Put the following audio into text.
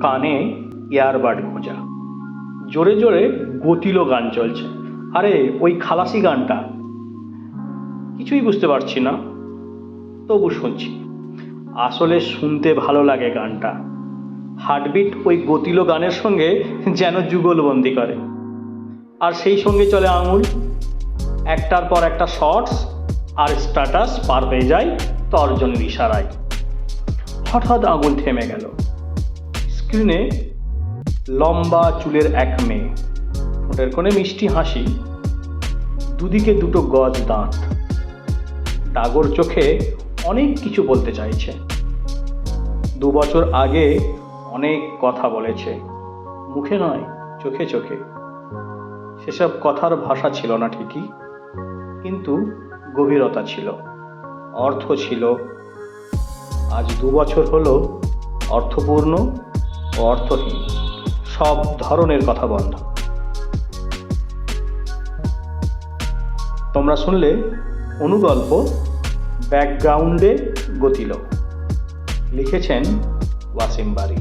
কানে ইয়ারবাড খোঁজা। জোরে জোরে গতিলো গান চলছে। আরে, ওই খালাসি গানটা। কিছুই বুঝতে পারছি না। তবু শুনছি। আসলে শুনতে ভালো লাগে গানটা। হার্টবিট ওই গতিলো গানের সঙ্গে যেন যুগলবন্দি করে। আর সেই সঙ্গে চলে আঙুল। একটার পর একটা শর্টস আর স্ট্যাটাস পার হয়ে যায় তর্জনের ইশারায়। হঠাৎ আঙুল থেমে গেল। স্ক্রিনে লম্বা চুলের এক মেয়ে। ঠোঁটের কোণে মিষ্টি হাসি। দুদিকে দুটো গজ দাঁত। ডাগর চোখে অনেক কিছু বলতে চাইছে। দু বছর আগে অনেক কথা বলেছে। মুখে নয়, চোখে চোখে। সেসব কথার ভাষা ছিল না ঠিকই, কিন্তু গভীরতা ছিল, অর্থ ছিল। আজ দু বছর হলো অর্থপূর্ণ ও অর্থহীন। সব ধরনের কথা বন্ধ। তোমরা শুনলে অনুগল্প ব্যাকগ্রাউন্ডে গতিল লিখেছেন ওয়াসিম বারি।